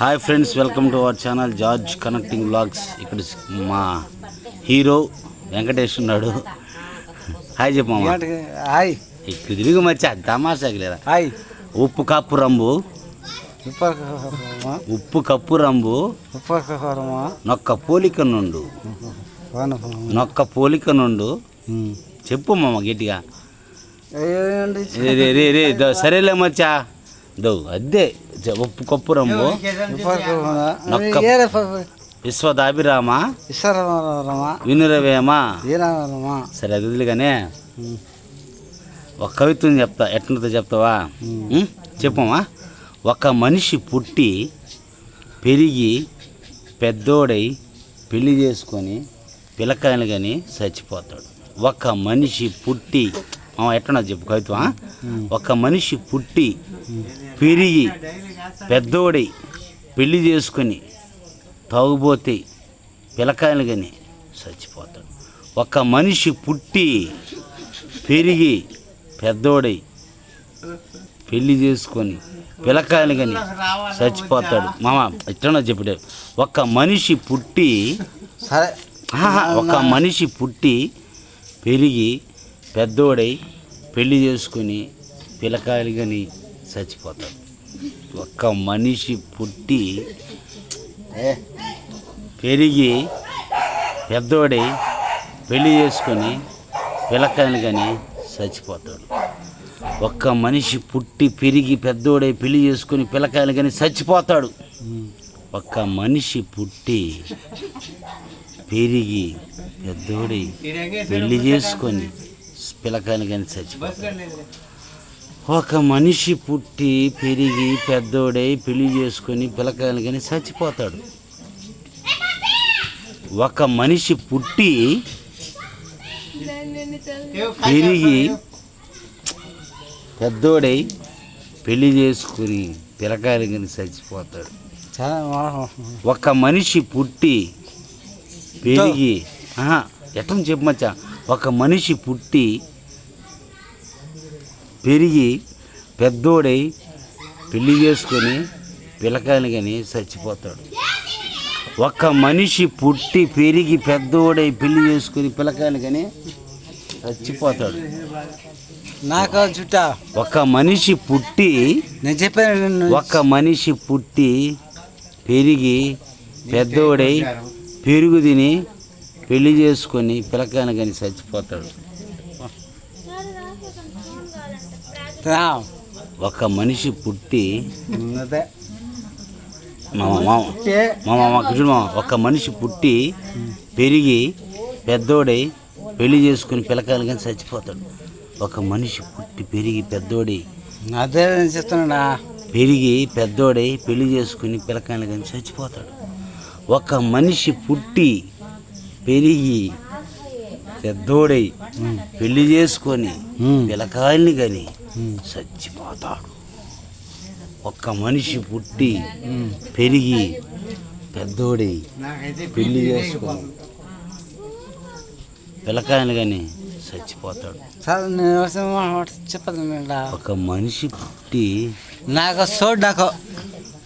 Hi friends welcome to our channel George connecting blogs ఇక్కడ మా hero Venkatesh ఉన్నాడు. Hi చెప్పమ్మా? హాయ్ ఇక్కడ తిరిగి మచ్చా తమాషాకి లేదా హాయ్ ఉప్పు కప్పు రంబు. ఉప్పు కప్పు రంబు. నొక్క పోలిక నుండు. నొక్క పోలిక నుండు. చెప్పు మామ గట్టిగా. రే సరేలే మచ్చా. దో అద్దే. ఉప్పు కప్పు రంబు నొక్క విశ్వదాభిరామ? వినురవేమ? సరే అది వదిలిగానే. ఒక కవిత్వం చెప్తా ఎట్లుంటుందో చెప్తావా? ఉం? చెప్పమ్మా. ఒక మనిషి పుట్టి పెరిగి పెద్దోడై పెళ్ళి చేసుకొని పిల్లకాయలు కానీ చచ్చిపోతాడు. ఒక మనిషి పుట్టి ఎట్లున్నా చెప్పు కవిత్వం? ఒక మనిషి పుట్టి పెరిగి పెద్దోడై పెళ్ళి చేసుకొని తాగుబోతే పిల్లకాయలు కానీ చచ్చిపోతాడు. ఒక మనిషి పుట్టి పెరిగి పెద్దోడై పెళ్ళి చేసుకొని పిల్లకాయలు కానీ చచ్చిపోతాడు. మామ ఇట్లా చెప్పాడు ఒక మనిషి పుట్టి సరే. ఒక మనిషి పుట్టి పెరిగి పెద్దోడై పెళ్ళి చేసుకొని పిలకాయలు కానీ చచ్చిపోతాడు. ఒక్క మనిషి పుట్టి పెరిగి పెద్దోడై పెళ్ళి చేసుకొని పిలకాయలు కానీ చచ్చిపోతాడు. ఒక్క మనిషి పుట్టి పెరిగి పెద్దోడై పెళ్ళి చేసుకొని పిలకాయలు కానీ చచ్చిపోతాడు. ఒక్క మనిషి పుట్టి పెరిగి పెద్దోడై పెళ్ళి చేసుకొని పిల్లకాయలు కానీ చచ్చిపోతాడు ఒక మనిషి పుట్టి పెరిగి పెద్దోడై పెళ్ళి చేసుకొని పిల్లకాయలు కానీ చచ్చిపోతాడు. ఒక మనిషి పుట్టి పెరిగి పెద్దోడై పెళ్ళి చేసుకుని పిల్లకాయలు కానీ చచ్చిపోతాడు ఒక మనిషి పుట్టి పెరిగి ఆహా, ఎట్లా చెప్పు మచ్చా? ఒక మనిషి పుట్టి పెరిగి పెద్దోడై పెళ్ళి చేసుకొని పిల్లకాయలు కానీ చచ్చిపోతాడు. ఒక మనిషి పుట్టి పెరిగి పెద్దోడై పెళ్ళి చేసుకొని పిల్లకాయలు కానీ చచ్చిపోతాడు. నాకు చుట్టా ఒక మనిషి పుట్టి నేను చెప్పాను ఒక మనిషి పుట్టి పెరిగి పెద్దోడై పెరుగు తిని పెళ్ళి చేసుకొని పిల్లకాయలు కానీ చచ్చిపోతాడు. ఒక మనిషి పుట్టి అదే మామ మామ ఒక మనిషి పుట్టి పెరిగి పెద్దోడై పెళ్ళి చేసుకుని పిల్లకాయలు కానీ చచ్చిపోతాడు. ఒక మనిషి పుట్టి పెరిగి పెద్దోడై అదే నేను చెప్తున్నా పెరిగి పెద్దోడై పెళ్ళి చేసుకుని పిల్లకాయలు కానీ చచ్చిపోతాడు. ఒక మనిషి పుట్టి పెరిగి పెద్దోడై పెళ్ళి చేసుకొని పిల్లకాయల్ని కానీ చచ్చిపోతాడు. ఒక్క మనిషి పుట్టి పెరిగి పెద్దోడై పెళ్ళి చేసుకొని పిల్లకాయలు కానీ చచ్చిపోతాడు. సరే నేను చెప్పదు ఒక మనిషి పుట్టి నాకు చూడు నాకు.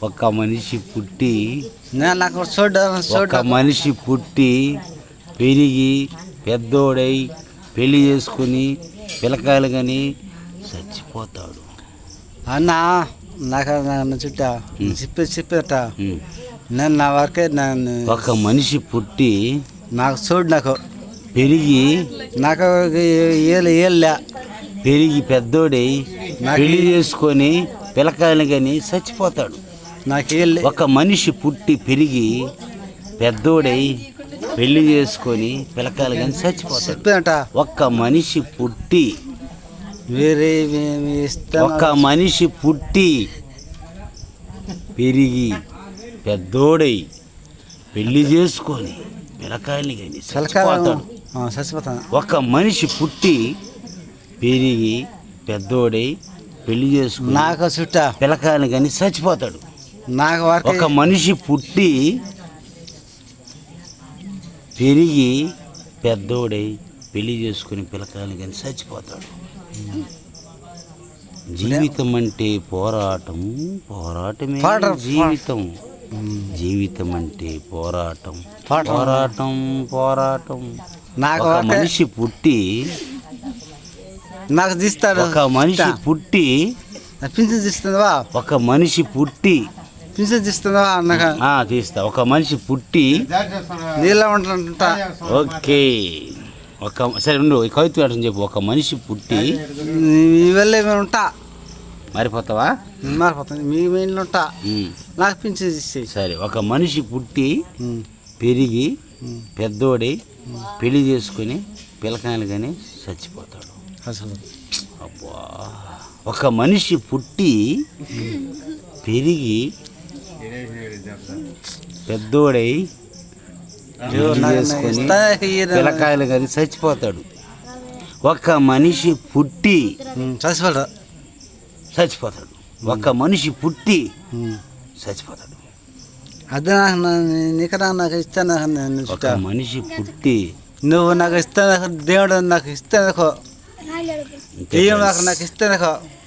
ఒక మనిషి పుట్టి నేను నాకు చూడు ఒక చూడు మనిషి పుట్టి పెరిగి పెద్దోడై పెళ్ళి చేసుకుని పిల్లకాయలు కానీ చచ్చిపోతాడు. అన్న నాకు నన్ను చుట్టా చెప్పి చెప్పేట. నేను నా వరకే నేను ఒక మనిషి పుట్టి నాకు చూడు నాకు. పెరిగి నాకు ఏళ్ళు ఏళ్ళా. పెరిగి పెద్దోడై పెళ్ళి చేసుకొని పిల్లకాయలు కానీ చచ్చిపోతాడు. నాకు ఏళ్ళు. ఒక మనిషి పుట్టి పెరిగి పెద్దోడై పెళ్ళి చేసుకొని పిల్లకాయలు కానీ చచ్చిపోతాడు. ఒక్క మనిషి పుట్టి వేరే ఏమి ఇస్తాను ఒక మనిషి పుట్టి పెరిగి పెద్దోడై పెళ్ళి చేసుకొని పిల్లకాయల్ని కానీ చచ్చిపోతాడు. చచ్చిపోతాను ఒక మనిషి పుట్టి పెరిగి పెద్దోడై పెళ్ళి చేసుకుని నాకు చుట్టా పిల్లకాయల్ని కానీ చచ్చిపోతాడు. నాకు ఒక మనిషి పుట్టి పెరిగి పెద్దోడై పెళ్ళి చేసుకుని పిల్లకాయలు కానీ చచ్చిపోతాడు. జీవితం అంటే పోరాటం పోరాటమే పోరాటం. జీవితం. జీవితం అంటే పోరాటం. పోరాటం. పోరాటం. నాకు మనిషి పుట్టి నాకు తీస్తాడు. ఒక మనిషి పుట్టి ఒక మనిషి పుట్టి పింఛన్ తీస్తుందివా నాకు ఆ తీస్తా. ఒక మనిషి పుట్టి నీళ్ళ ఉంటుంటా ఓకే. ఒక సరే ఉండు ఈ కవిత్వం ఏంటని చెప్పు. ఒక మనిషి పుట్టి వల్ల ఏమైనా ఉంటా? మారిపోతావా? మారిపోతుంది. మీ మీ ఇంట్లో ఉంటా. ఉమ్. నాకు పింఛన్ తీసి సరే ఒక మనిషి పుట్టి పెరిగి పెద్దోడి పెళ్ళి చేసుకుని పిల్లకాయలు కానీ చచ్చిపోతాడు. అసలు. అబ్బా. ఒక మనిషి పుట్టి పెరిగి పెద్దోడై చేసుకొని పిల్లకాయలు కానీ చచ్చిపోతాడు. ఒక మనిషి పుట్టి చచ్చిపోతా చచ్చిపోతాడు? ఒక మనిషి పుట్టి చచ్చిపోతాడు. అదే నాకు నీకరా నాకు ఇస్తాను ఒక. మనిషి పుట్టి నువ్వు నాకు ఇస్తాను దేవుడు నాకు ఇస్తాను friends. నాకు నాకు ఇస్తాను